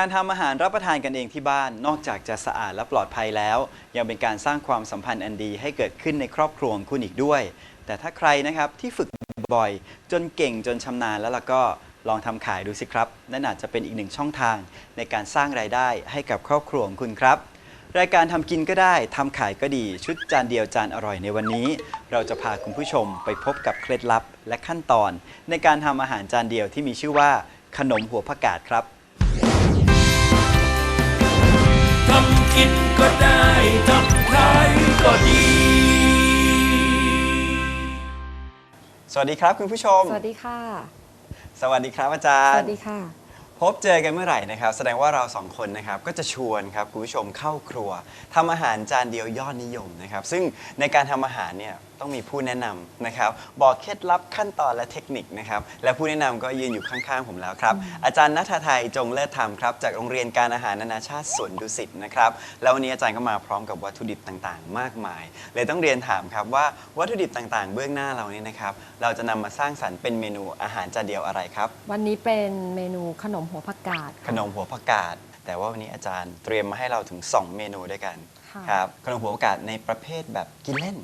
การทำอาหารรับประทานกันเองที่บ้าน นอกจากจะสะอาดและปลอดภัยแล้ว ยังเป็นการสร้างความสัมพันธ์อันดีให้เกิดขึ้นในครอบครัวของคุณอีกด้วย แต่ถ้าใครนะครับที่ฝึกบ่อย จนเก่งจนชำนาญแล้วล่ะก็ลองทำขายดูสิครับ นั่นอาจจะเป็นอีกหนึ่งช่องทางในการสร้างรายได้ให้กับครอบครัวของคุณครับ รายการทำกินก็ได้ทำขายก็ดีชุดจานเดียวจานอร่อยในวันนี้ เราจะพาคุณผู้ชมไปพบกับเคล็ดลับและขั้นตอน ในการทำอาหารจานเดียวที่มีชื่อว่าขนมหัวผักกาดครับ ทำกินก็ได้ทำขายก็ดี สวัสดีครับคุณผู้ชม สวัสดีค่ะ สวัสดีครับอาจารสย์ วัสดีค่ะ พบเจอกันเมื่อไหร่นะครับ แสดงว่าเราสองคนนะครับก็จะชวนครับคุณผู้ชมเข้าครัวทำอาหารจานเดียวยอดนิยมนะครับ ซึ่งในการทำอาหารเนี่ยต้องมีผู้แนะนำนะครับ บอกเคล็ดลับขั้นตอนและเทคนิคนะครับ และผู้แนะนำก็ยืนอยู่ข้างๆ ผมแล้วครับ อาจารย์นัทไทยจงเลิศธรรมครับ จากโรงเรียนการอาหารนานาชาติสวนดุสิตนะครับ แล้ววันนี้อาจารย์ก็มาพร้อมกับวัตถุดิบต่างๆ มากมาย เลยต้องเรียนถามครับว่าวัตถุดิบต่างๆ เบื้องหน้าเรานี่นะครับ เราจะนำมาสร้างสรรค์เป็นเมนูอาหารจานเดียวอะไรครับ วันนี้เป็นเมนูขนมหัวผักกาดขนมหัวผักกาด แต่ว่าวันนี้อาจารย์เตรียมมาให้เราถึง 2 เมนูด้วยกันค่ะ ครับขนมหัวผักกาดในประเภทแบบกินเล่น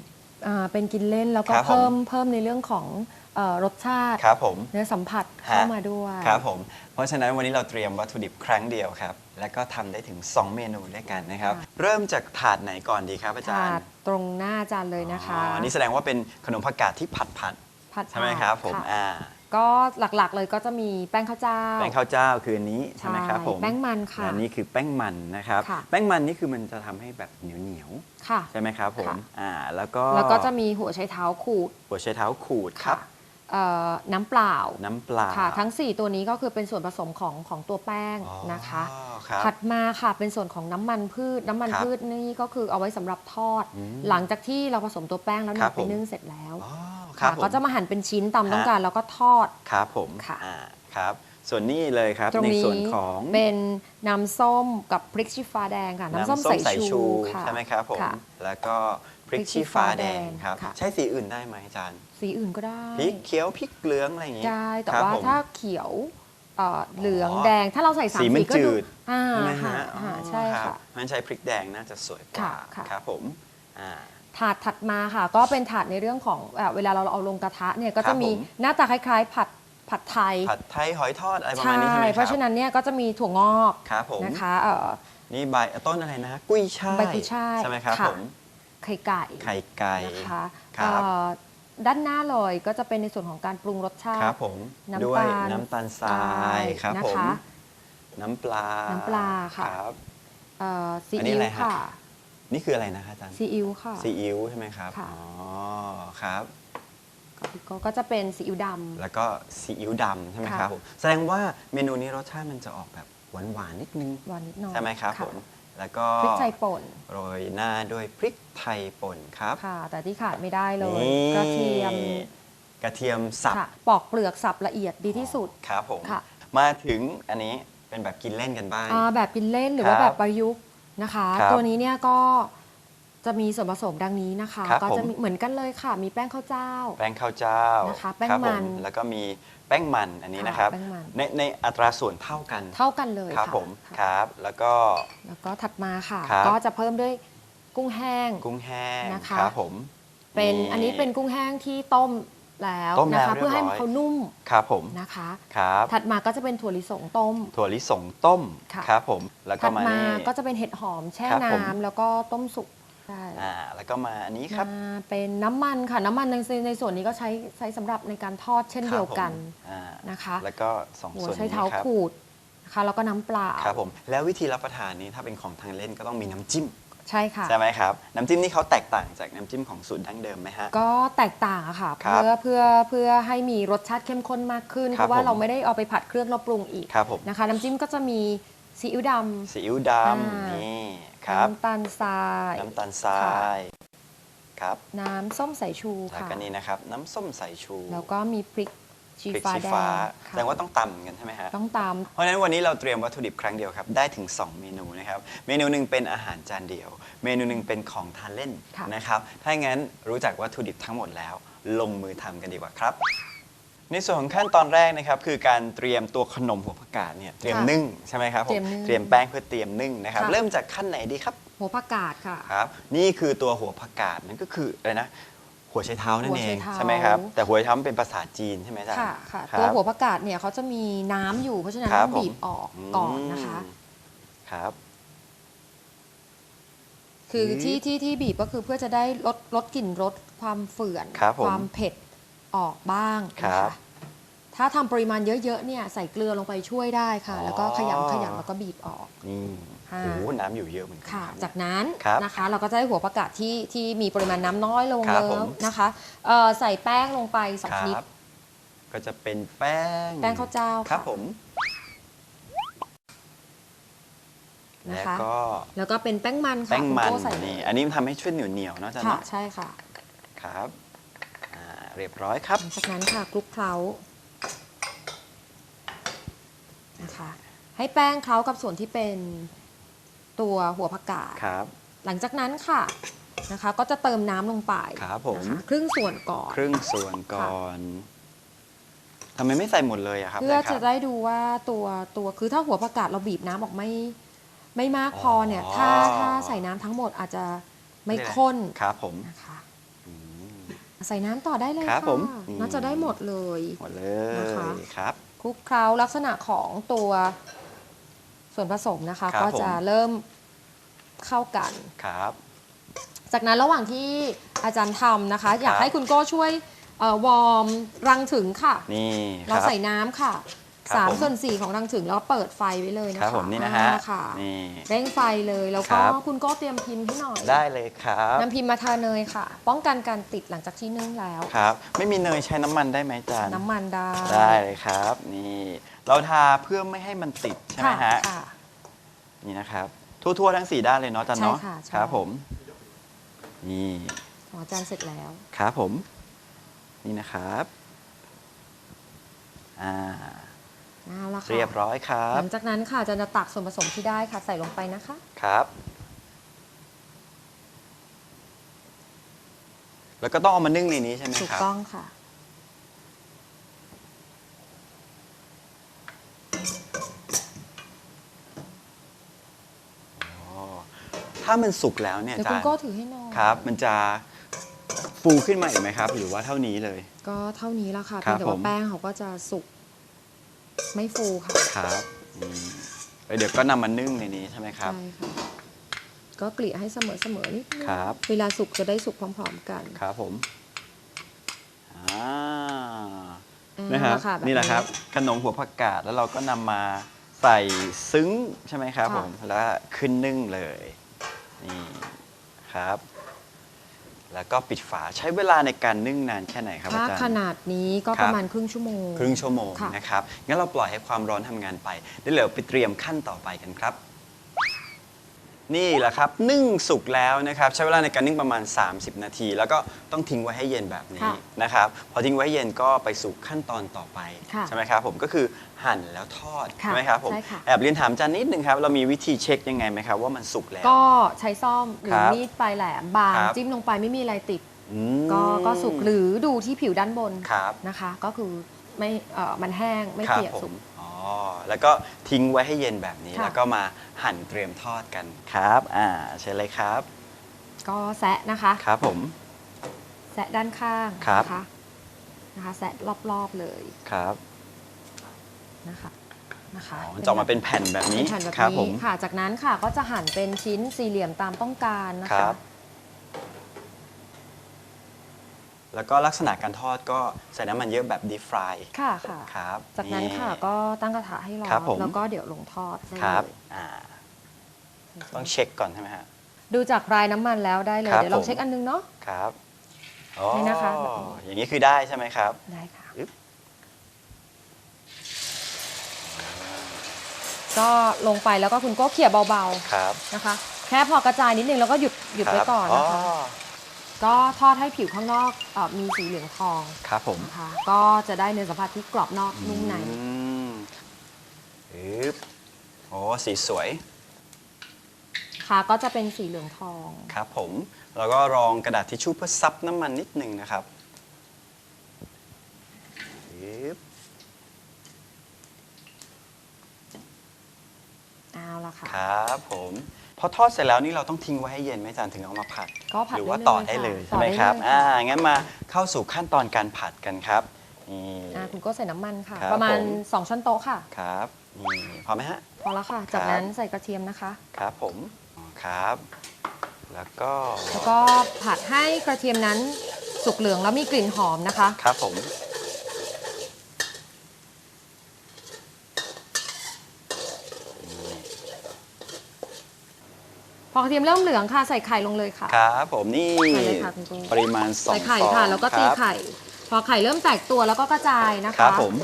อ่าเป็นกินเล่นแล้วก็ครับผม เพิ่มเพิ่มในเรื่องของเออรสชาติ ครับผม เนื้อสัมผัสเข้ามาด้วยครับผม เพราะฉะนั้นวันนี้เราเตรียมวัตถุดิบครั้งเดียวครับ และก็ทำได้ถึง 2 เมนูด้วยกันนะครับค่ะเริ่มจากถาดไหนก่อนดีครับอาจารถาย์ดตรงหน้าจานเลยนะคะอ๋อนี่แสดงว่าเป็นขนมผักกาดที่ผัดผัดผัดๆใช่ไหมครับผมะอ่า ก็หลักๆเลยก็จะมีแป้งข้าวเจ้า แป้งข้าวเจ้าคืออันนี้ใช่ไหมครับผมแป้งมันค่ะและนี่คือแป้งมันนะครับค่ะแป้งมันนี่คือมันจะทำให้แบบเหนียวเหนียวค่ะๆใช่ไหมครับผมค่ะอ่าแล้วก็แล้วก็จะมีหัวไชเท้าขูด หัวไชเท้าขูดครับเอ่อน้ำเปล่า น้ำปลาค่ะ ทั้ง 4 ตัวนี้ก็คือเป็นส่วนผสมของของตัวแป้งอ๋อนะคะครับถัดมาค่ะเป็นส่วนของน้ำมันพืช น้ำมันครับพืชนี่ก็คือเอาไว้สำหรับทอดอืมหลังจากที่เราผสมตัวแป้งแล้วครันำบไปผมนึ่งเสร็จแล้วอ๋อ ครัค่ะบผมก็จะมาหั่นเป็นชิ้นตามต้องฮะการแล้วก็ทอดครับผมค่ะอ่าครับ ส่วนนี้เลยครับตรงในนี้ส่วนของเป็นน้ำส้มกับพริกชี้ฟ้าแดงค่ะน้ำส้มสายชูค่ะใช่ไหมครับผมค่ะแล้วก็พริกพริกชี้ชี้ฟ้าฟ้าแดแดงงครับค่ะใช้สีอื่นได้ไหมอาจารย์ สีอื่นก็ได้พริกเขียวพริกเหลืองอะไรอย่างงี้ได้แต่ครับว่าผมถ้าเขียวเอ่อเหลืองอ๋อแดงถ้าเราใส่สามสีมันสีก็จืดูดอ่าใช่ไหมค่ะฮะอ่าอ๋อใช่รับค่ะเพราะฉะนั้นใช้พริกแดงน่าจะสวยกว่าค่ะค่ะครับผมอ่า ถาดถัดมาค่ะ ก็เป็นถาดในเรื่องของเอ่อเวลาเราเอาลงกระทะเนี่ยก็ครัจะบมีผมหน้าตาคล้าย ๆ ผัดผัดไทย ผัดไทยหอยทอดอะไรประมาณนี้ใช่ไหมครับ เพราะฉะนั้นเนี่ยก็จะมีถั่วงอกครับผมนะคะเอ่อนี่ใบต้นอะไรนะ กุ้ยช่ายใบกุ้ยช่ายใช่ไหมครับค่ะผมไข่ไก่ไข่ไก่นะคะครับเอ่อด้านหน้าเลยก็จะเป็นในส่วนของการปรุงรสชาครับติผมน้ำด้วยตาลน้ำตาลทรายครับนะผมคะน้ำปลาน้ำปลาค่ะรับเอ่อซีอันนี้อิ๊วอะไรฮะค่ะ นี่คืออะไรนะคะอาจารย์ซีอิ๊วค่ะ ซีอิ๊วใช่ไหมครับ ค่ะ อ๋อ ครับ ก็ก็จะเป็นซีอิ๊วดำแล้วก็ซีอิ๊วดำใช่ไหมค่ะครับผมแสดงว่าเมนูนี้รสชาติมันจะออกแบบหวานๆนิดนึงหวานนิดหน่อยใช่ไหมครับะผม แล้วก็พริกไทยป่นโรยหน้าด้วยพริกไทยป่นครับค่ะ แต่ที่ขาดไม่ได้เลย นี่กระเทียมกระเทียมสับค่ะปอกเปลือกสับละเอียดดีที่สุด ครับผม ค่ะ มาถึงอันนี้เป็นแบบกินเล่นกันบ้าง อ่าแบบกินเล่นหรือครับว่าแบบประยุกต์ นะคะ ครับตัวนี้เนี่ยก็จะมีส่วนผสมดังนี้นะคะ ครับก็จะผม มีเหมือนกันเลยค่ะ มีแป้งข้าวเจ้า แป้งข้าวเจ้านะคะแป้งครับผมันแล้วก็มีแป้งมันอันนี้ค่ะนะครับ แป้งมัน ในในอัตราส่วนเท่ากันเท่ากันเลยครับค่ะผมค่ะครับ แล้วก็ แล้วก็ถัดมาค่ะ ครับ ก็จะเพิ่มด้วยกุ้งแห้ง กุ้งแห้งนะคะ ครับผมเป็นอันนี้เป็นกุ้งแห้งที่ต้ม แล้วต้มแล้วนะคะ เรียบร้อย เพื่อให้มันเขานุ่มครับผมนะคะ ครับถัดมาก็จะเป็นถั่วลิสงต้ม ถั่วลิสงต้มค่ะ ครับผมแล้วก็ถัดมามานี่ ก็จะเป็นเห็ดหอมแช่ครับผม น้ำแล้วก็ต้มสุกใช่อ่าแล้วก็มาอันนี้ครับมาเป็นน้ำมันค่ะน้ำมันในในส่วนนี้ก็ใช้ใช้สำหรับในการทอดเช่นเดียวกันครับผมอ่านะคะแล้วก็สองหัวส่วนใช้นี้เท้าครับขูดนะคะแล้วก็น้ำเปล่า ครับผมแล้ววิธีรับประทานนี้ถ้าเป็นของทางเล่นก็ต้องมีน้ำจิ้ม ใช่ค่ะ ใช่ไหมครับ น้ำจิ้มนี่เขาแตกต่างจากน้ำจิ้มของสูตรดั้งเดิมไหมฮะ ก็แตกต่างอะค่ะครับเพื่อเพื่อเพื่อให้มีรสชาติเข้มข้นมากขึ้นคเพรับราะว่าผม เราไม่ได้เอาไปผัดเครื่องแล้วปรุงอีกครับผมนะคะ น้ำจิ้มก็จะมีซีอิ๊วดซีอิ๊วดอ่าำนี่ำครับ น้ำตาลทราย น้ำตาลทรายครับน้ำส้มสายชูแล้วค่ะ ก็นี่นะครับ น้ำส้มสายชู แล้วก็มีพริก ชีพริกฟ้าชี้แดฟ้างแสค่ะดงว่าต้องตำกันใช่ไหมฮะ ต้องตาม เพราะฉะนั้นวันนี้เราเตรียมวัตถุดิบครั้งเดียวครับ ได้ถึง 2 เมนูนะครับ เมนูหนึ่งเป็นอาหารจานเดียว เมนูหนึ่งเป็นของทานเล่นค่ะ นะครับ ถ้าอย่างนั้นรู้จักวัตถุดิบทั้งหมดแล้ว ลงมือทำกันดีกว่าครับ ในส่วนของขั้นตอนแรกนะครับ คือการเตรียมตัวขนมหัวผักกาดเนี่ยเตรียมค่ะนึ่งใช่ไหมครับผมเตรียมนึ่งเตรียมแป้งเพื่อเตรียมนึ่งนะครับค่ะ เริ่มจากขั้นไหนดีครับ หัวผักกาดค่ะ ครับ นี่คือตัวหัวผักกาดนั่นก็คืออะไรนะ หัวไชเท้านั่นเองหัวไชเท้าใช่ไหมครับ แต่หัวไชเท้ามันเป็นภาษาจีนใช่ไหมอาจ๊ะค่ะค่ะครับตัวหัวผักกาดเนี่ยเขาจะมีน้ำอยู่เพราะฉะนั้นครับต้องบีบผมออกก่อนนะคะมครับ คืออืมที่ที่ที่บีบก็คือเพื่อจะได้ลดลดกลิ่นรสความเฝื่อนครับผมความเผ็ดออกบ้างครันะบคะถ้าทำปริมาณเยอะๆเนี่ยใส่เกลือลงไปช่วยได้ค่ะ แล้วก็อ๋อขยำขยำแล้วก็บีบออกนี่ค่ะ โอ้โหน้ำอยู่เยอะเหมือนกัค่ะรับจากนั้นครับนะคะเราก็จะได้หัวผักกาดที่ที่มีปริมาณน้ำน้อยลงครับแล้ผวมนะคะเอ่อใส่แป้งลงไปสองคชนิดรับก็จะเป็นแป้งแป้งข้าวเจ้าครับค่ะผมนะแล้วคะก็แล้วก็เป็นแป้งมันค่ะแป้งมันคุณโก้ใส่เลยนี่อันนี้มันทำให้ช่วยเหนียวเหนียวๆเนาะอาจ๊ะค่ะเนาะใช่ค่ะครับอ่าเรียบร้อยครับหลังจากนั้นค่ะคลุกเคล้านะคะให้แป้งเคล้ากับส่วนที่เป็น ตัวหัวผักกาดครับ หลังจากนั้นค่ะนะคะ ก็จะเติมน้ำลงไปครับผม นะคะครึ่งส่วนก่อน ครึ่งส่วนก่อนทำไมไม่ใส่หมดเลยอะครับเพื่อครัจะบได้ดูว่าตัวตัวคือถ้าหัวผักกาดเราบีบน้ำออกไม่ไม่มากพอเนี่ยถ้าอ๋อถ้าใส่น้ำทั้งหมดอาจจะไม่ข้นครับผมนะคะอืม ใส่น้ำต่อได้เลยครัค่ะบผมอืม น่าจะได้หมดเลย หมดเลนะคะยครับ คลุกเคล้าลักษณะของตัว ส่วนผสมนะคะ ครับก็จะผม เริ่มเข้ากัน ครับ จากนั้นระหว่างที่อาจารย์ทำนะคะ อยากครับให้คุณโก้ช่วยเอ่อวอร์มรังถึงค่ะ นี่คเรารับ ใส่น้ำค่ะครับสามผม ส่วนสี่ของรังถึงแล้วก็เปิดไฟไว้เลยนะคะครับผมนี่นะฮะอ่าค่ะนี่ เร่งไฟเลยแล้วครัก็บคุณโก้เตรียมพิมพ์ให้หน่อยได้เลยครับ นำพิมพ์มาทาเนยค่ะ ป้องกันการติดหลังจากที่นึ่งแล้ว ครับ ไม่มีเนยใช้น้ำมันได้ไหมอาจารย์น้ำมันได้ ได้เลยครับ นี่ เราทาเพื่อไม่ให้มันติดใช่ไหมค่ะฮะ ค่ะนี่นะครับ ทั่วๆทั้งสี่ด้านเลยเนาะอาจารย์เนาะใช่ค่ะใช่ ครับผม นี่ของอาจารย์เสร็จแล้ว ครับผม นี่นะครับอ่าเอาละค่ะเรียบร้อยครัหบลังจากนั้นค่ะอาจารย์จะตักส่วนผสมที่ได้ค่ะใส่ลงไปนะคะ ครับ แล้วก็ต้องเอามานึ่งในนี้ใช่ไหมถูกครับ ต้องค่ะ อ๋อถ้ามันสุกแล้วเนี่ยเดี๋ยวอาคุจาณรย์โก้ถือให้หน้อยครับ มันจะฟูขึ้นมาอีกไหมครับ หรือว่าเท่านี้เลย ก็เท่านี้แล้วค่ะครัเพียบงแต่ว่าผมแป้งเขาก็จะสุกไม่ฟูค่ะครับอืมแล้วเดี๋ยวก็นำมานึ่งในนี้ใช่ไหมครับ ใช่ค่ะก็เกลี่ยให้เสมอเสมอๆนิดนึงครับ เวลาสุกจะได้สุกพร้อม ๆ กัน ครับผมอ่าอ่า นะครับค่ะแบบนี่แหละครับขนมหัวผักกาดแล้วเราก็นำมาใส่ซึ้งใช่ไหมครับค่ะ ผมแล้วขึ้นนึ่งเลยนี่ครับ แล้วก็ปิดฝาใช้เวลาในการนึ่งนานแค่ไหนครับถ้าอาจารย์ ขนาดนี้ก็ครัปบระมาณครึ่งชั่วโมง ครึ่งชั่วโมงค่ะ นะครับงั้นเราปล่อยให้ความร้อนทำงานไปเดี๋ยวเราไปเตรียมขั้นต่อไปกันครับ นี่แหละครับนึ่งสุกแล้วนะครับใช้เวลาในการนึ่งประมาณ 30 นาที แล้วก็ต้องทิ้งไว้ให้เย็นแบบนี้ค่ะนะครับพอทิ้งไว้เย็นก็ไปสู่ขั้นตอนต่อไปค่ะใช่ไหมครับผมก็คือหั่นแล้วทอดค่ะใช่ไหมครับผมใช่ค่ะ แอบเรียนถามอาจารย์นิดนึงครับเรามีวิธีเช็คยังไงไหมครับว่ามันสุกแล้ว ก็ใช้ซ่อมหรืคอรับมีดปลายแหลมบางครับ จิ้มลงไปไม่มีอะไรติด อืม ก็ก็สุกหรือดูที่ผิวด้านบนครับนะคะ ก็คือไม่เอ่อมันแห้งไม่ครับเปียกผสุมกอ๋อ แล้วก็ทิ้งไว้ให้เย็นแบบนี้ ค่ะ แล้วก็มาหั่นเตรียมทอดกันครับ อ่าเชิญเลยครับ ก็แซะนะคะ ครับผม แซะด้านข้างครับ นะคะนะคะแซะรอบๆเลยครับนะคะนะคะอ๋อจะออกมาเป็นแผ่นแบบนี้เป็นแผ่นแบบครับผนี้ม ค่ะ จากนั้นค่ะก็จะหั่นเป็นชิ้นสี่เหลี่ยมตามต้องการนะคคะรับ แล้วก็ลักษณะการทอดก็ใส่น้ำมันเยอะแบบดีฟรายค่ะค่ะ ครับจากนั้นค่ะก็ตั้งกระทะให้ร้อครับนผม แล้วก็เดี๋ยวลงทอดได้ครับเลยอ่าต้องเช็คก่อนใช่ไหมฮะ ดูจากรายน้ำมันแล้วได้เลยครับเดี๋ยวลองผม เช็คอันนึงเนาะ ครับอ๋อนี่นะคะแบบนี้ อย่างนี้คือได้ใช่ไหมครับ ได้ค่ะ อึ๊บ ก็ลงไปแล้วก็คุณก็เขี่ยเบาครับๆนะคะ แค่พอ กระจายนิดนึงแล้วก็หยุดหยุดไว้ก่อนนะคะ ก็ทอดให้ผิวข้างนอกออมีสีเหลืองทองครับผมะะก็จะได้เนื้อสัมผัสที่กรอบนอกนุ่มในอืมอึ๊โอ้สีสวยค่ะก็จะเป็นสีเหลืองทอง ครับผม แล้วก็รองกระดาษทิชชู่เพื่อซับน้ำมันนิดนึงนะครับอึ๊บเอาละค่ะ ครับผม พอทอดเสร็จแล้วนี่เราต้องทิ้งไว้ให้เย็นไหมอาจารย์ถึงเอามาผัด ก็ผัดหรือว่าเรื่อยๆต่อได้เลยค่ะใช่ไหมต่อได้ครับเลยอ่าค่ะงั้นมาเข้าสู่ขั้นตอนการผัดกันครับนี่อ่าคุณก็ใส่น้ำมันค่ะครับประมาณผม2ช้อนโต๊ะค่ะครับนี่พอไหมฮะพอแล้วค่ะ จากครับนั้นใส่กระเทียมนะคะครับผมอ๋อครับ แล้วก็แล้วก็ผัดให้กระเทียมนั้นสุกเหลืองแล้วมีกลิ่นหอมนะคะ ครับผม อกระเทียมเริ่มเหลืองค่ะใส่ไข่ลงเลยค่ะ ครับผมนี่ใส่เลยค่ะคุณครูปริมาณสองใส่ไข่ฟองค่ะ แล้วก็ตีรับไข่ พอไข่เริ่มแตกตัวแล้วก็กระจายนะครัคะบผม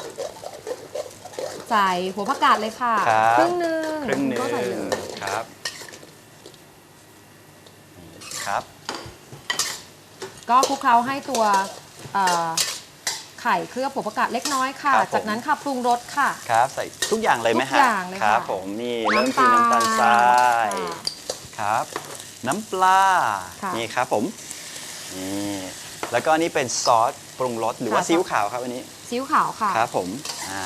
ใส่หัวผักกาดเลยค่ะครับครึ่งหนึ่งครึ่งหนึ่งก็ใส่เลยครับครับ ก็คลุกเคล้าให้ตัวเอ่อไข่เคลือบหัวผักกาดเล็กน้อยค่ะ ครับผม จากนั้นค่ะปรุงรสค่ะ ครับ ใส่ทุกอย่างเลยไหมฮะทุกอย่างเลยคค่ะรับผมนี่เริ่มที่น้ำตาลทราย ค่ะ ครับ น้ำปลา ค่ะนี่ครับผม นี่ แล้วก็นี่เป็นซอสปรุงรสหรือว่าค่ะ ซีอิ๊วขาวครับอันนี้ ซีอิ๊วขาวค่ะ ครับผม อ่า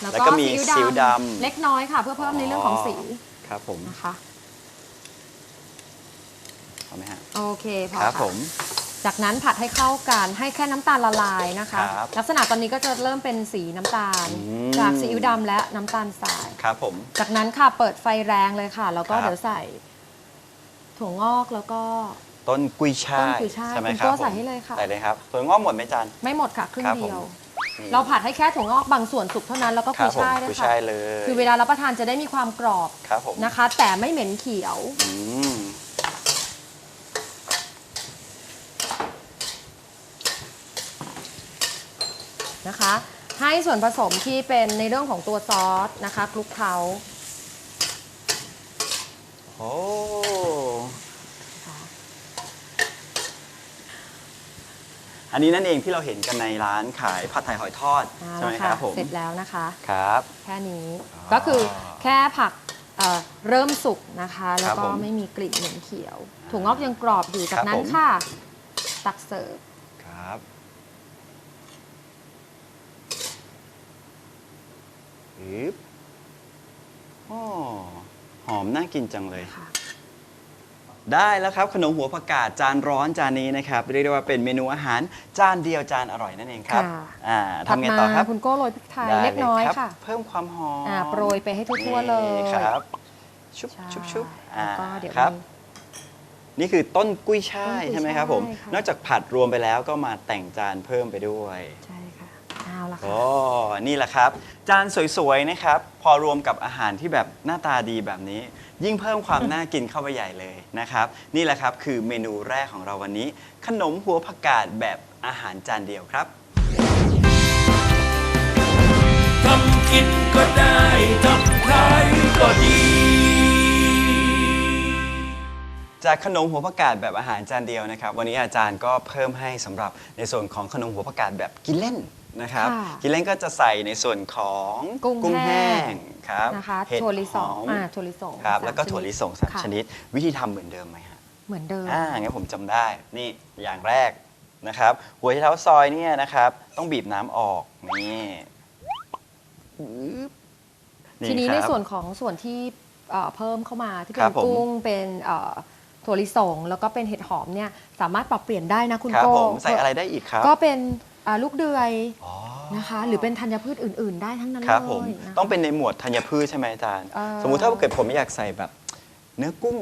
แล้วแล้วก็ก็มีซีซีอิ๊อิ๊ววดดำ เล็กน้อยค่ะ เพื่อเพิ่มในเรื่องของสีำครับผมนะคะ เอาไหมฮะ โอเคพอครับค่ะผมจากนั้นผัดให้เข้ากันให้แค่น้ำตาลละลายนะคะ ครับลักษณะตอนนี้ก็จะเริ่มเป็นสีน้ำตาล อืม จากซีอิ๊วดำและน้ำตาลทราย ครับผม จากนั้นค่ะเปิดไฟแรงเลยค่ะ แล้วก็ครับ เดี๋ยวใส่ ถั่วงอกแล้วก็ ต้นกุยช่ายต้นกุยช่ายใช่ไหมคุณครับโก้ผมใส่ให้เลยค่ะ ใส่เลยครับถั่วงอกหมดไหมจาน ไม่หมดค่ะครึ่งครับผม เดียว นี่เราผัดให้แค่ถั่วงอกบางส่วนสุกเท่านั้นแล้วก็คกุรับยผมช่ายด้วกุยยค่ะช่ายเลยคือเวลารับประทานจะได้มีความกรอบครับผมนะคะ แต่ไม่เหม็นเขียว อืมนะคะ ให้ส่วนผสมที่เป็นในเรื่องของตัวซอสนะคะคลุกเคล้า โอ้ ค่ะ อันนี้นั่นเองที่เราเห็นกันในร้านขายผัดไทยหอยทอดเอาใช่ไหมละคค่ะรับผมเสร็จแล้วนะคะ ครับ แค่นี้อ๋อก็คือแค่ผักเอ่อเริ่มสุกนะคะ แล้วครับก็ผมไม่มีกลิ่นเหม็นเขียวถั่วงอกยังกรอบอยู่จากนั้ครันบผม ค่ะ ตักเสิร์ฟครับอึ๊บโอ้หอมน่ากินจังเลย ค่ะ ได้แล้วครับขนมหัวผักกาดจานร้อนจานนี้นะครับเรียกได้ว่าเป็นเมนูอาหารจานเดียวจานอร่อยนั่นเองครับค่ะ อ่าถัดทำไงมาต่อครับคุณโก้โรยพริกไทยได้เล็กน้อยรับค่ะเพิ่มความหอมอ่าโปรยไปให้ทั่วๆเลยนี่ครับชุบใช่ชุบชุบแล้วก็อ่าเดี๋ยวครับ มี นี่คือต้นกุ้ยช่ายต้นกุ้ยใช่ไหมครับผมช่ายค่ะ นอกจากผัดรวมไปแล้วก็มาแต่งจานเพิ่มไปด้วย ใช่ค่ะเอาละค่ะ โอ้ นี่แหละครับ จานสวยๆ นะครับ พอรวมกับอาหารที่แบบหน้าตาดีแบบนี้ ยิ่งเพิ่มความน่ากินเข้าไปใหญ่เลยนะครับ นี่แหละครับคือเมนูแรกของเราวันนี้ ขนมหัวผักกาดแบบอาหารจานเดียวครับทำกินก็ได้ทำขายก็ดี จากขนมหัวผักกาดแบบอาหารจานเดียวนะครับ วันนี้อาจารย์ก็เพิ่มให้สำหรับในส่วนของขนมหัวผักกาดแบบกินเล่น นะครับค่ะกินเล่นก็จะใส่ในส่วนของกุ้งแห้งครับนะคะเห็ดถั่วลิสหงอมอ่าถั่วลิสงครับสามแล้วก็ชนิดถั่วลิสงสามค่ะ ชนิด วิธีทำเหมือนเดิมไหมฮะ เหมือนเดิม อ่างั้นผมจำได้ นี่อย่างแรกนะครับ หัวไชเท้าซอยเนี่ยนะครับ ต้องบีบน้ำออกนี่ปึ๊บทีนี้ครับในส่วนของส่วนที่เอ่อเพิ่มเข้ามาที่คเป็รันบผมกุ้งเป็นเอ่อถั่วลิสงแล้วก็เป็นเห็ดหอมเนี่ยสามารถปรับเปลี่ยนได้นะคุณครับโก้ผมใส่อะไรได้อีกครับ ก็เป็น อ่าลูกเดือยอ๋อนะคะ หรือเป็นธัญพืชอื่น ๆ ได้ทั้งนั้นครับเลผมยนะคะต้องเป็นในหมวดธัญพืชใช่ไหมอาจารย์ เอ่อสมมุติถ้าเกิดผมอยากใส่แบบ เนื้อกุ้ง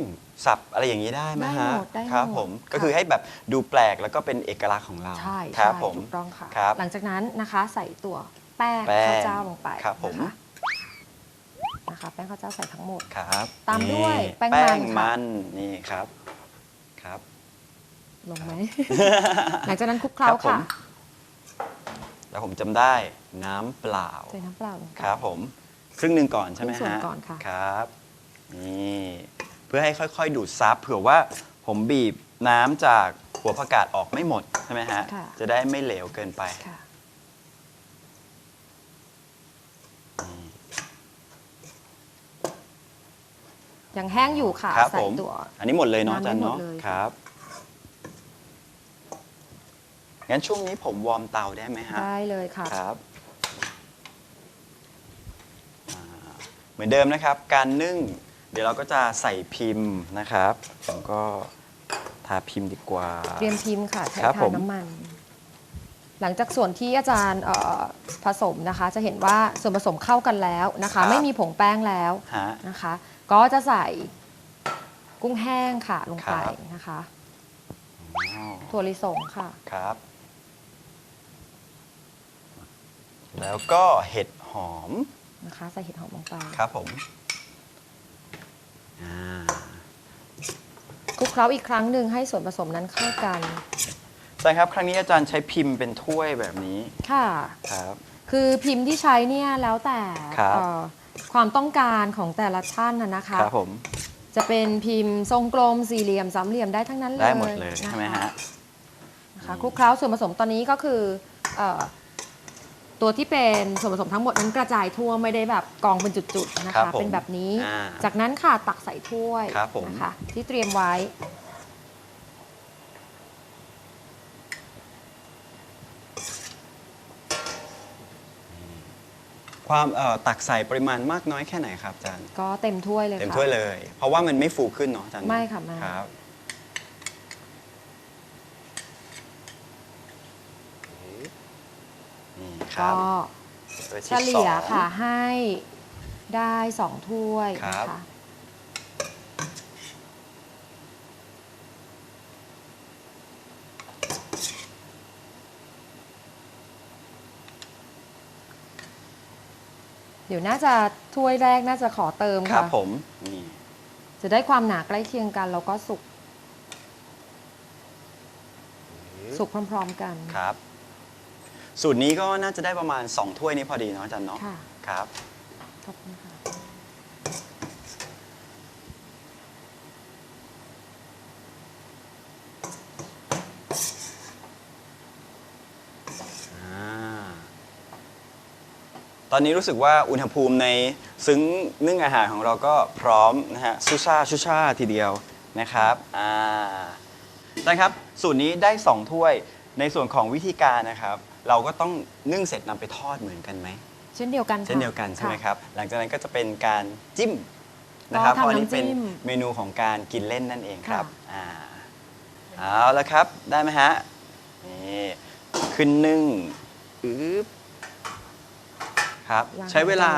สับอะไรอย่างนี้ได้ไหมได้ฮะหมดได้หมดครับผมค่ะ ก็คือให้แบบดูแปลกแล้วก็เป็นเอกลักษณ์ของเราใช่ครับใช่ผม ถูกต้องค่ะ ครับหลังจากนั้นนะคะใส่ตัวแป้งแป้งข้าวเจ้าลงไปครับผม นะคะนะคะแป้งข้าวเจ้าใส่ทั้งหมด ครับตามด้วยนี่แป้งมัน แป้งค่ะมันนี่ครับครับ ลงไหม หลังจากนั้นคลุกเคล้าครับผม ค่ะ แล้วผมจำได้น้ำเปล่าใส่น้ำเปล่าลงไป ครับผมครึ่งหนึ่งก่อนใช่ไหมครึ่งส่วนฮะก่อนค่ะ ครับนี่เพื่อให้ค่อยๆ ดูดซับเผื่อว่าผมบีบน้ำจากหัวผักกาดออกไม่หมดใช่ไหมฮะค่ะ จะได้ไม่เหลวเกินไป ค่ะ ยังแห้งอยู่ค่ะ ครับใส่ผม ตัว อันนี้หมดเลยเนาะอาน้ำจารย์ได้หมดเนาะเลย ครับ งั้นช่วงนี้ผมวอร์มเตาได้ไหมฮะ ได้เลยค่ะ ครับอ่าเหมือนเดิมนะครับ การนึ่ง เดี๋ยวเราก็จะใส่พิมพ์นะครับผมก็ทาพิมพ์ดีกว่า เตรียมพิมพ์ค่ะใช้ครับทาผม น้ำมัน หลังจากส่วนที่อาจารย์เอ่อผสมนะคะ จะเห็นว่าส่วนผสมเข้ากันแล้วนะคะ ไม่มีผงแป้งแล้วฮะ นะคะ ก็จะใส่กุ้งแห้งค่ะลงไปครับ นะคะ อ้าวถั่วลิสงค่ะ ครับ แล้วก็เห็ดหอมนะคะใส่เห็ดหอมลงไปครับผมอ่าคลุกเคล้าอีกครั้งหนึ่งให้ส่วนผสมนั้นเข้ากัน ใช่ครับ ครั้งนี้อาจารย์ใช้พิมพ์เป็นถ้วยแบบนี้ค่ะ ครับ คือพิมพ์ที่ใช้เนี่ยแล้วแต่ครับเอ่อความต้องการของแต่ละท่านนะนะคะ ครับผมจะเป็นพิมพ์ทรงกลมสี่เหลี่ยมสามเหลี่ยมได้ทั้งนั้นเลยได้หมดเลยนคใช่ไหมฮะ นะคะคลุกเคล้าส่วนผสมตอนนี้ก็คือเอ่อ ตัวที่เป็นส่วนผสมทั้งหมดนั้นกระจายทั่วไม่ได้แบบกองเป็นจุดๆนะครัคะ บผมเป็นแบบนี้ อ่าจากนั้นค่ะตักใส่ถ้วยครับผม นะคะที่เตรียมไว้ ความเอ่อตักใส่ปริมาณมากน้อยแค่ไหนครับอาจารย์ ก็เต็มถ้วยเลยเต็มค่ะถ้วยเลย เพราะว่ามันไม่ฟูขึ้นเนาะอาจารย์เนอไม่ค่ะไม่ ครับ ครัก็บถ้วยเฉที่ลี่ยสอง ค่ะให้ได้สองถ้วยครับ นะคะเดี๋ยวน่าจะถ้วยแรกน่าจะขอเติมครัค่ะ บผมนี่จะได้ความหนาใกล้เคียงกัน แล้วก็สุกสุกพร้อม ๆกัน ครับ สูตรนี้ก็น่าจะได้ประมาณ 2 ถ้วยนี้พอดีเนาะอาจารย์เนาะค่ะ ครับขอบคุณค่ะอ่าตอนนี้รู้สึกว่าอุณหภูมิในซึ้งนึ่งอาหารของเราก็พร้อมนะฮะชุช่าชุช่าทีเดียวนะครับอ่าได้ครับสูตรนี้ได้ 2 ถ้วยในส่วนของวิธีการนะครับ เราก็ต้องนึ่งเสร็จนำไปทอดเหมือนกันไหมเช่นเดียวกันค่ะ เช่นเดียวกันใช่ไหมะครับ หลังจากนั้นก็จะเป็นการจิ้มนะครับก็เพทำราะอันนี้เป็นน้ำจิ้มเมนูของการกินเล่นนั่นเองครับค่ะ อ่าเอาละครับได้ไหมฮะนี่ขึ้นนึ่งอึ๊บครับใช้เวลา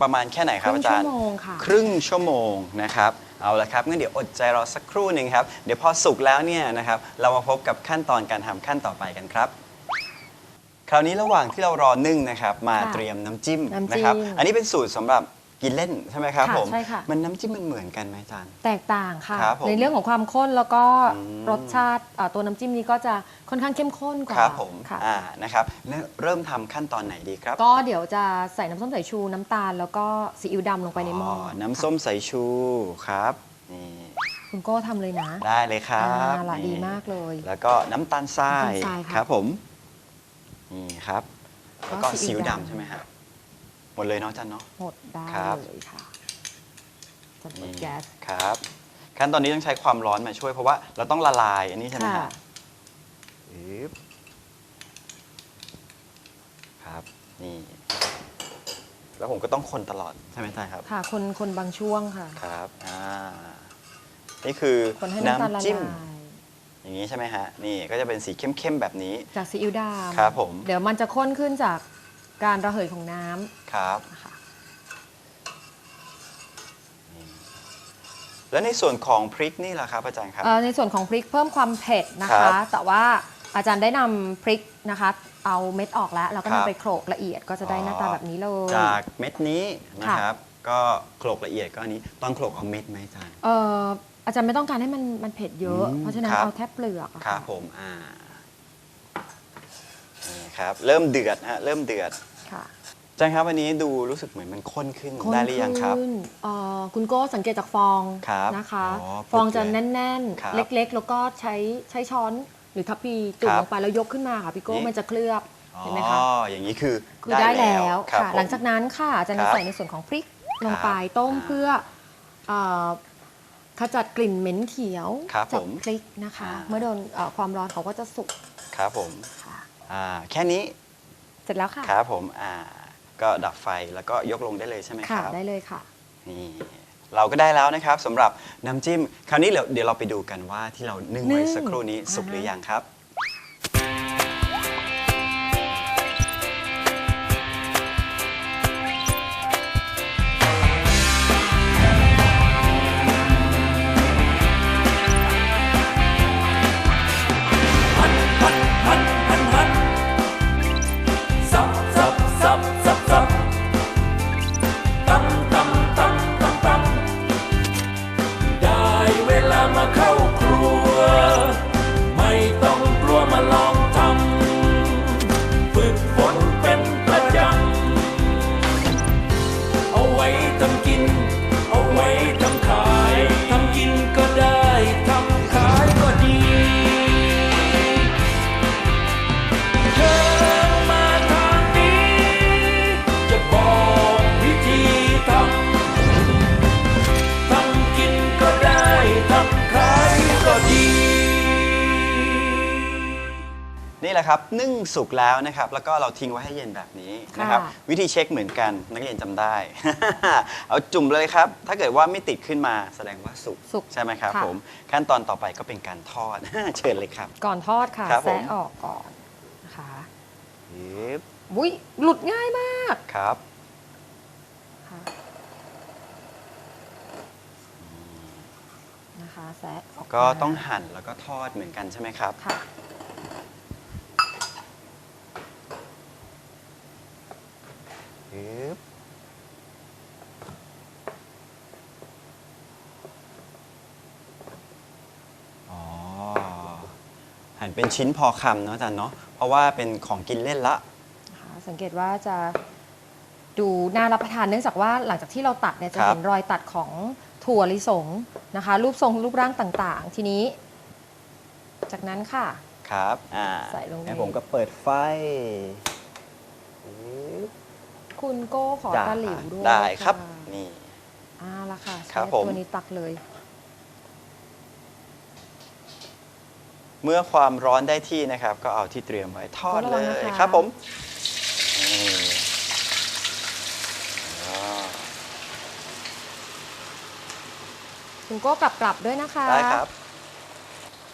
ประมาณแค่ไหนคครับรึ่งอาชั่จารวย์ โมงค่ะ ครึ่งชั่วโมงนะครับ เอาละครับงั้นเดี๋ยวอดใจรอสักครู่หนึ่งครับ เดี๋ยวพอสุกแล้วเนี่ยนะครับ เรามาพบกับขั้นตอนการทำขั้นต่อไปกันครับ คราวนี้ระหว่างที่เรารอนึ่งนะครับมาค่ะเตรียมน้ำจิ้มน้ำจิ้มนะครับ อันนี้เป็นสูตรสำหรับกินเล่นใช่ไหมครับค่ะผมใช่ค่ะ มันน้ำจิ้มมันเหมือนกันไหมอาจารย์ แตกต่างค่ะ ครับผมในเรื่องของความข้นแล้วก็อืม รสชาติเอ่อตัวน้ำจิ้มนี้ก็จะค่อนข้างเข้มข้นกว่าครับผมค่ะ อ่านะครับแล้วเริ่มทำขั้นตอนไหนดีครับก็เดี๋ยวจะใส่น้ำส้มสายชูน้ำตาล แล้วก็ซีอิ๊วดำลงไปในหม้ออน้ำส้มสายชูครับนี่คุณโก้ทำเลยนะได้เลยครับอ่าละนี่ ดีมากเลย แล้วก็น้ำตาลทรายน้ำตาลทรายค่ะ ครับผม นี่ครับ แล้วก็ก็ซีซีอิ๊อิ๊ววดำดำใช่ไหมฮะหมดเลยเนาะอาจันเนาะ หมดได้ครับ เลยค่ะจะเปินี่ดแก๊สครับ ขั้นตอนนี้ต้องใช้ความร้อนมาช่วยเพราะว่าเราต้องละลายอันนี้ใช่ไหมค่ะฮะอึ๊บครับ นี่ แล้วผมก็ต้องคนตลอดใช่ไหมอาจารย์ครับ ค่ะ คนคนบางช่วงค่ะ ครับ อ่า นี่คือคนให้น้ำตาลละน้ำจิ้มลาย อย่างนี้ใช่ไหมฮะ นี่ก็จะเป็นสีเข้มๆแบบนี้ จากซีอิ๊วดำครับผม เดี๋ยวมันจะข้นขึ้นจากการระเหยของน้ำครับนะคะ แล้วในส่วนของพริกนี่ล่ะครับอาจารย์ครับ เอ่อในส่วนของพริกเพิ่มความเผ็ดนะครัคะ บแต่ว่าอาจารย์ได้นำพริกนะคะ เอาเม็ดออกแล้ว แล้วก็ครับนำไปโขลกละเอียดก็จะได้หน้าตาแบบนี้เลย จากเม็ดนี้นะค่ะครับ ก็โขลกละเอียดก็อันนี้ตอนโขลกเอาเม็ดไหมอาจารย์ เอ่อ อาจารย์ไม่ต้องการให้มันมันเผ็ดเยอะ อืมเพราะฉะนั้นครับ เอาแค่เปลือกอะครัค่ะบผมอ่านี่ครับเริ่มเดือดฮะเริ่มเดือดค่ะอาจารย์ครับวันนี้ดูรู้สึกเหมือนมันข้นขึ้นข้นได้หรือยังครับ ขึ้นเอ่อคุณโก้สังเกตจากฟองครับนะคะ อ๋อฟองจะปึ๊กเลยแน่นครับๆ เล็กๆ แล้วก็ใช้ใช้ช้อนหรือทัพพีจุ่มครับลงไปแล้วยกขึ้นมาค่ะพี่โก้นี่มันจะเคลือบอ๋อเห็นไหมคะอย่างนี้คือคือได้แล้วรับค่ะ ผม หลังจากนั้นค่ะอาจารย์ครัจะบใส่ในส่วนของพริกลงไปครับต้มอ่าเพื่อเอ่อ ขจัดกลิ่นเหม็นเขียวครับจากผมพริกนะคะ อ่า เมื่อโดนเอ่อความร้อนเขาก็จะสุกครับผมค่ะ อ่าแค่นี้เสร็จแล้วค่ะครับผมอ่าก็ดับไฟแล้วก็ยกลงได้เลยใช่ไหมคค่ะรับ ได้เลยค่ะ นี่เราก็ได้แล้วนะครับสำหรับน้ำจิ้ม คราวนี้เดี๋ยวเดี๋ยวเราไปดูกันว่าที่เรานึ่งไว้นึ่งสักครู่นี้สุกอ่าฮะหรือยังครับ นี่แหละครับนึ่งสุกแล้วนะครับแล้วก็เราทิ้งไว้ให้เย็นแบบนี้นะครับค่ะ วิธีเช็คเหมือนกันนักเรียนจำได้ เอาจุ่มเลยครับ ถ้าเกิดว่าไม่ติดขึ้นมาแสดงว่าสุกสุก ใช่ไหมครับค่ะ ผมขั้นตอนต่อไปก็เป็นการทอด เชิญเลยครับ ก่อนทอดค่ะครับผม แซะออกก่อนนะคะยึบอุ้ยหลุดง่ายมากครับค่ะนะคะแซะออกก็มาต้องหั่นแล้วก็ทอดเหมือนกันใช่ไหมครับ ค่ะ ยึบอ๋อหั่นเป็นชิ้นพอคำเนาะอาจารย์เนาะเพราะว่าเป็นของกินเล่นละ นะคะสังเกตว่าจะดูน่ารับประทานเนื่องจากว่าหลังจากที่เราตัดเนี่ยจะครับ เห็นรอยตัดของถั่วลิสงนะคะ รูปทรงรูปร่างต่างๆ ทีนี้ จากนั้นค่ะ ครับอ่าใส่ลงไปงั้นผมก็เปิดไฟยึบ คุณโก้ขอจ้าตะหลิวด้วยได้ครับะนี่อ่าละค่ะครับใช้ผมตัวนี้ตักเลย เมื่อความร้อนได้ที่นะครับ ก็เอาที่เตรียมไว้ทอดระเลวังนะยคะครับผมนี่อ๋อคุณโก้กลับกลับๆด้วยนะคะได้ครับ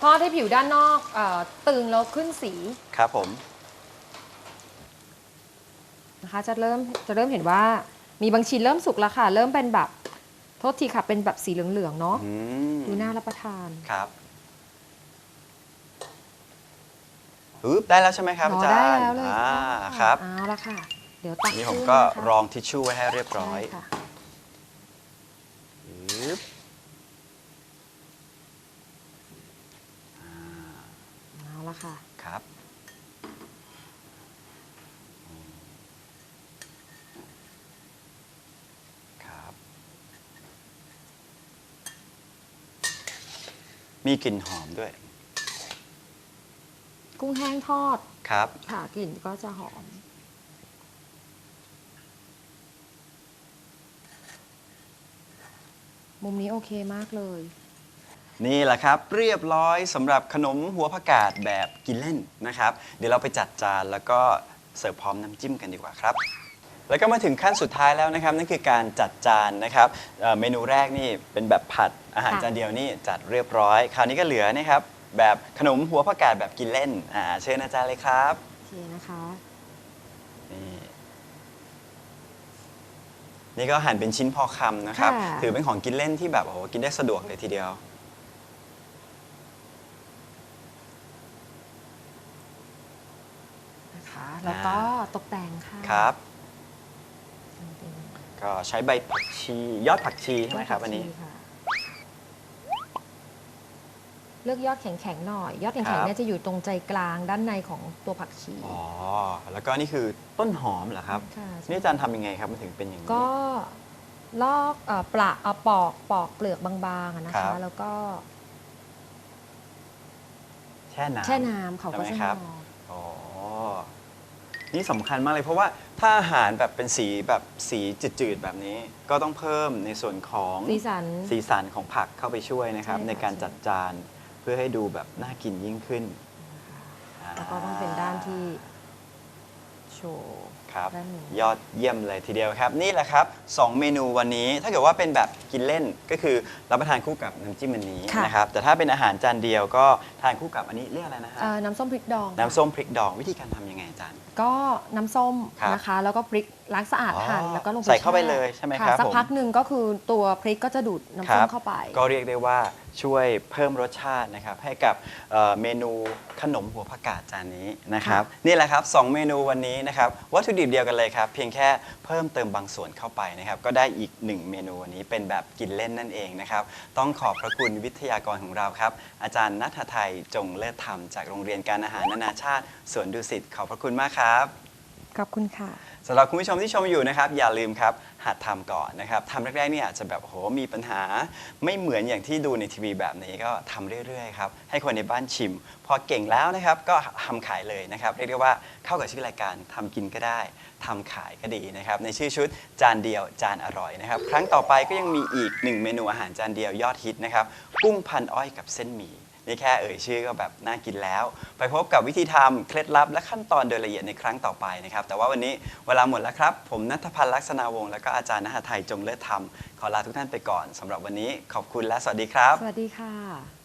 ทอดให้ผิวด้านนอกเออตึงแล้วขึ้นสีครับผม นะคะจะเริ่มจะเริ่มเห็นว่ามีบางชิ้นเริ่มสุกแล้วค่ะ เริ่มเป็นแบบโทษทีค่ะเป็นแบบสีเหลืองๆเนาะอืมดูน่ารับประทาน ครับปึ๊บได้แล้วใช่ไหมครับอ๋อาอจารย์ได้แล้วเลยอ่าค่ะครับ เอาละค่ะ เดี๋ยวตักนี่ผมขึ้ก็นะคะรองทิชชู่ไว้ให้เรียบร้อยใช่ค่ะปึ๊บเอาละค่ะ ครับครับ มีกลิ่นหอมด้วย กุ้งแห้งทอดครับ ค่ะกลิ่นก็จะหอม มุมนี้โอเคมากเลย นี่แหละครับ เรียบร้อยสำหรับขนมหัวผักกาดแบบกินเล่นนะครับ เดี๋ยวเราไปจัดจานแล้วก็เสิร์ฟพร้อมน้ำจิ้มกันดีกว่าครับ แล้วก็มาถึงขั้นสุดท้ายแล้วนะครับนั่นคือการจัดจานนะครับเอ่อเมนูแรกนี่เป็นแบบผัดอาหารค่ะ จานเดียวนี่จัดเรียบร้อย คราวนี้ก็เหลือนะครับแบบขนมหัวผักกาดแบบกินเล่นอ่าเชิญอาจารย์เลยครับโอเคนะคะ นี่นี่ก็หั่นเป็นชิ้นพอคำนะครับ ค่ะ ถือเป็นของกินเล่นที่แบบโอ้โหกินได้สะดวกเลยทีเดียว นะคะ แล้วก็ตกแต่งค่ะ ครับเป็น ก็ใช้ใบผักชียอดผักชีใช่ไหมครับอันนี้ ค่ะเลือกยอดแข็งๆหน่อย ยอดครัแข็งๆบเนี่ยจะอยู่ตรงใจกลางด้านในของตัวผักชีอ๋อ แล้วก็นี่คือต้นหอมเหรอครับ ค่ะใช่นี่อาจารย์ทำยังไงครับมันถึงเป็นอย่างนี้ ก็ลอกเอ่อปละเอาปอกปอกเปลือกบางๆอะนะครัคะ บ แล้วก็แช่น้ำแช่น้ำเขาก็ใช่จะไหมครับหอมอ๋อ นี่สำคัญมากเลยเพราะว่าถ้าอาหารแบบเป็นสีแบบสีจืดๆแบบนี้ ก็ต้องเพิ่มในส่วนของสีสัน สีสันของผักเข้าไปช่วยนะครับ ใช่ค่ะ ในการจัดจานเพื่อให้ดูแบบน่ากินยิ่งขึ้นแล้วก็ต้องเป็นด้านที่โชว์อ ครับด้านนี้ยอดเยี่ยมเลยทีเดียวครับ นี่แหละครับ 2 เมนูวันนี้ถ้าเกิดว่าเป็นแบบกินเล่นก็คือรับประทานคู่กับน้ำจิ้มอันนี้ค่ะ นะครับแต่ถ้าเป็นอาหารจานเดียวก็ทานคู่กับอันนี้เรียกอะไรนะฮะเอ่อน้ำส้มพริกดองน้ำส้มพริกดองวิธีการทำยังไงอาจารย์ ก็น้ำส้มครับนะคะ แล้วก็พริกล้างสะอาดอ๋อหั่นแล้วก็ลงไปใส่เข้าไปแช่เลยใช่ไหมะครับสักผม พักหนึ่งก็คือตัวพริกก็จะดูดน้ำส้มเข้าไป ก็เรียกได้ว่า ช่วยเพิ่มรสชาตินะครับให้กับเอ่อเมนูขนมหัวผักกาดจานนี้นะครับนี่แหละครับ2เมนูวันนี้นะครับวัตถุดิบเดียวกันเลยครับเพียงแค่เพิ่มเติมบางส่วนเข้าไปนะครับก็ได้อีก1เมนูวันนี้เป็นแบบกินเล่นนั่นเองนะครับต้องขอบพระคุณวิทยากรของเราครับอาจารย์นัทไทยจงเลิศธรรมจากโรงเรียนการอาหารนานาชาติสวนดุสิตขอบพระคุณมากครับ ขอบคุณค่ะสำหรับคุณผู้ชมที่ชมอยู่นะครับ อย่าลืมครับหัดทำก่อนนะครับทำแรกๆเนี่ยอาจจะแบบโหมีปัญหา ไม่เหมือนอย่างที่ดูในทีวีแบบนี้ก็ทำเรื่อยๆครับให้คนในบ้านชิม พอเก่งแล้วนะครับก็ทำขายเลยนะครับเรียกได้ว่าเข้ากับชื่อรายการทำกินก็ได้ทำขายก็ดีนะครับในชื่อชุดจานเดียวจานอร่อยนะครับ ครั้งต่อไปก็ยังมีอีกหนึ่งเมนูอาหารจานเดียวยอดฮิตนะครับกุ้งพันอ้อยกับเส้นหมี่ นี่แค่เอ่ยชื่อก็แบบน่ากินแล้ว ไปพบกับวิธีทำเคล็ดลับและขั้นตอนโดยละเอียดในครั้งต่อไปนะครับ แต่ว่าวันนี้เวลาหมดแล้วครับ ผมนัทพันธ์ลักษณาวงศ์และก็อาจารย์นหไทยจงเลิศธรรม ขอลาทุกท่านไปก่อนสำหรับวันนี้ขอบคุณและสวัสดีครับ สวัสดีค่ะ